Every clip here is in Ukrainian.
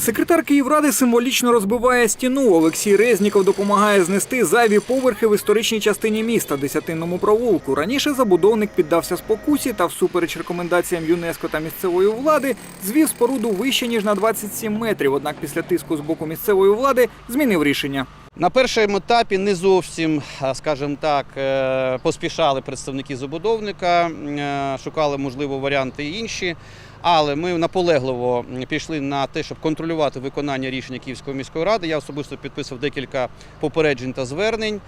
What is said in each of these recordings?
Секретар Київради символічно розбиває стіну. Олексій Резніков допомагає знести зайві поверхи в історичній частині міста, десятинному провулку. Раніше забудовник піддався спокусі та, всупереч рекомендаціям ЮНЕСКО та місцевої влади, звів споруду вище ніж на 27 метрів. Однак після тиску з боку місцевої влади змінив рішення. На першому етапі не зовсім, скажімо так, е, поспішали представники забудовника, е, шукали, можливо, варіанти інші. Але ми наполегливо пішли на те, щоб контролювати виконання рішення Київської міської ради. Я особисто підписав декілька попереджень та звернень.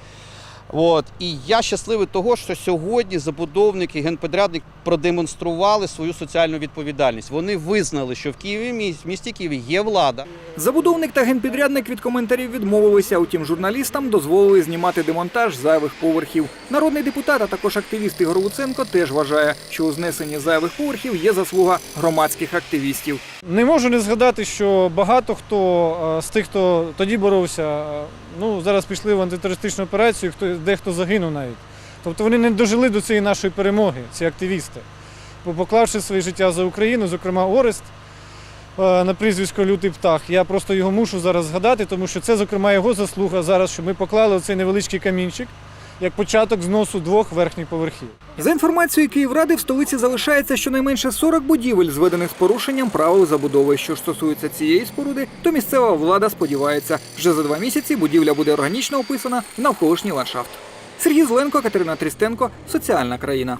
От. І я щасливий того, що сьогодні забудовник і генподрядник продемонстрували свою соціальну відповідальність. Вони визнали, що в Києві, в місті Києві є влада, Забудовник та генпідрядник від коментарів відмовилися. Утім, журналістам дозволили знімати демонтаж зайвих поверхів. Народний депутат, а також активіст Ігор Луценко теж вважає, що у знесенні зайвих поверхів є заслуга громадських активістів. Не можу не згадати, що багато хто е, з тих, хто тоді боровся, е, ну зараз пішли в антитерористичну операцію, хто дехто загинув навіть. Тобто вони не дожили до цієї нашої перемоги, ці активісти. Бо поклавши своє життя за Україну, зокрема Орест е, на прізвисько Лютий птах, я просто його мушу зараз згадати, тому що це, зокрема, його заслуга зараз, що ми поклали оцей невеличкий камінчик як початок зносу двох верхніх поверхів. За інформацією Київради, в столиці залишається щонайменше 40 будівель, зведених з порушенням правил забудови. Що стосується цієї споруди, то місцева влада сподівається, вже за два місяці будівля буде органічно описана в навколишній ландшафт. Сергій Зленко, Катерина Трістенко, Соціальна країна.